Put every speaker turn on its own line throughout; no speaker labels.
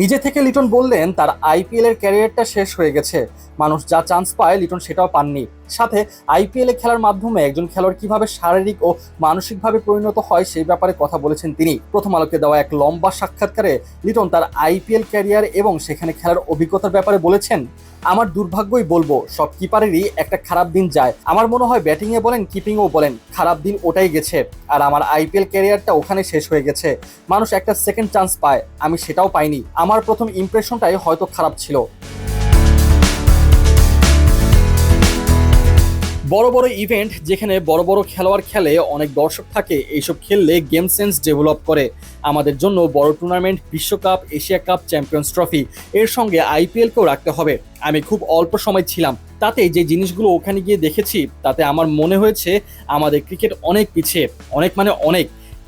নিজে থেকে লিটন বললেন, তার আইপিএল এর ক্যারিয়ারটা শেষ হয়ে গেছে। মানুষ যা চান্স পায়, লিটন সেটাও পাননি। সাথে আইপিএলে খেলার মাধ্যমে একজন খেলোয়াড় কীভাবে শারীরিক ও মানসিকভাবে পরিণত হয় সেই ব্যাপারে কথা বলেছেন তিনি। প্রথম আলোকে দেওয়া এক লম্বা সাক্ষাৎকারে লিটন তার আইপিএল ক্যারিয়ার এবং সেখানে খেলার অভিজ্ঞতার ব্যাপারে বলেছেন, আমার দুর্ভাগ্যই বলব, সব কিপারেরই একটা খারাপ দিন যায়। আমার মনে হয় ব্যাটিংয়ে বলেন কিপিংও বলেন, খারাপ দিন ওটাই গেছে। আর আমার আইপিএল ক্যারিয়ারটা ওখানে শেষ হয়ে গেছে। মানুষ একটা সেকেন্ড চান্স পায়, আমি সেটাও পাইনি। আমার প্রথম ইমপ্রেশনটাই হয়তো খারাপ ছিল। বড় বড় ইভেন্ট যেখানে বড় বড় খেলোয়াড় খেলে অনেক দর্শক থাকে, এইসব খেললে গেম সেন্স ডেভেলপ করে। আমাদের জন্য বড় টুর্নামেন্ট বিশ্বকাপ এশিয়া কাপ চ্যাম্পিয়ন্স ট্রফি এর সঙ্গে আইপিএলকেও রাখতে হবে। আমি খুব অল্প সময় ছিলাম। তাতে যে জিনিসগুলো ওখানে গিয়ে দেখেছি, তাতে আমার মনে হয়েছে আমাদের ক্রিকেট অনেক পিছিয়ে, অনেক মানে অনেক।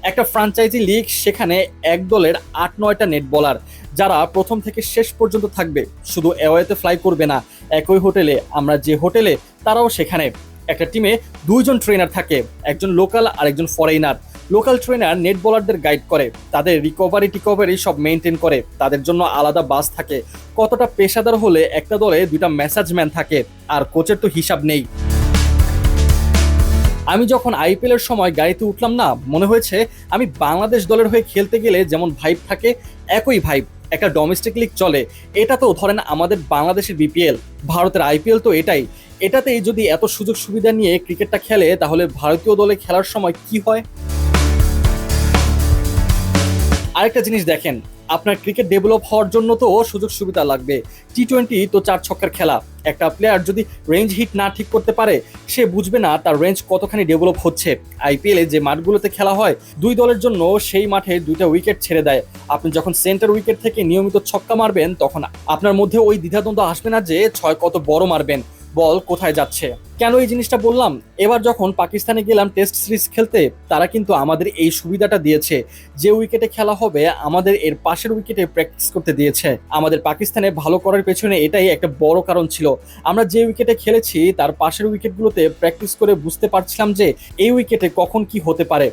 একটা ফ্রাঞ্চাইজি লিগ সেখানে এক দলের আট নয়টা নেট বলার যারা প্রথম থেকে শেষ পর্যন্ত থাকবে। শুধু অ্যাওয়েতে ফ্লাই করবে না, একই হোটেলে আমরা যে হোটেলে তারাও সেখানে। একটা টিমে দুইজন ট্রেনার থাকে, একজন লোকাল আর একজন ফরেইনার লোকাল ট্রেনার নেট বলারদের গাইড করে, তাদের রিকভারি টিকভারি সব মেনটেন করে, তাদের জন্য আলাদা বাস থাকে। কতটা পেশাদার হলে একটা দলে দুইটা ম্যাসাজম্যান থাকে, আর কোচের তো হিসাব নেই। আমি যখন আইপিএল এর সময় গাড়িতে উঠলাম না, মনে হয়েছে আমি বাংলাদেশ দলের হয়ে খেলতে গেলে যেমন ভাইব থাকে, একই ভাইব একটা ডোমেস্টিক লিগ চলে। এটা তো ধরেন আমাদের বাংলাদেশের বিপিএল ভারতের আইপিএল তো এটাই। এটাতেই যদি এত সুযোগ সুবিধা নিয়ে ক্রিকেটটা খেলে, তাহলে ভারতীয় দলে খেলার সময় কি হয়? আরেকটা জিনিস দেখেন, আপনার ক্রিকেট ডেভেলপ হওয়ার জন্য তো সুযোগ সুবিধা লাগবে। টি টোয়েন্টি তো চার ছক্কার খেলা। একটা প্লেয়ার যদি রেঞ্জ হিট না ঠিক করতে পারে, সে বুঝবে না তার রেঞ্জ কতখানি ডেভেলপ হচ্ছে। আইপিএলে যে মাঠগুলোতে খেলা হয়, দুই দলের জন্য সেই মাঠে দুইটা উইকেট ছেড়ে দেয়। আপনি যখন সেন্টার উইকেট থেকে নিয়মিত ছক্কা মারবেন, তখন আপনার মধ্যে ওই দ্বিধাদ্বন্দ্ব আসবে না যে ছয় কত বড় মারবেন। বল কোথায় যাচ্ছে? কেন এই জিনিসটা বললাম? এবার যখন পাকিস্তানে গেলাম টেস্ট সিরিজ খেলতে, তারা কিন্তু আমাদের এই সুবিধাটা দিয়েছে যে উইকেটে খেলা হবে, আমাদের এর পাশের উইকেটে প্র্যাকটিস করতে দিয়েছে। আমাদের পাকিস্তানে ভালো করার পেছনে এটাই একটা বড় কারণ ছিল। আমরা যে উইকেটে খেলেছি, তার পাশের উইকেটগুলোতে প্র্যাকটিস করে বুঝতে পারছিলাম যে এই উইকেটে কখন কি হতে পারে।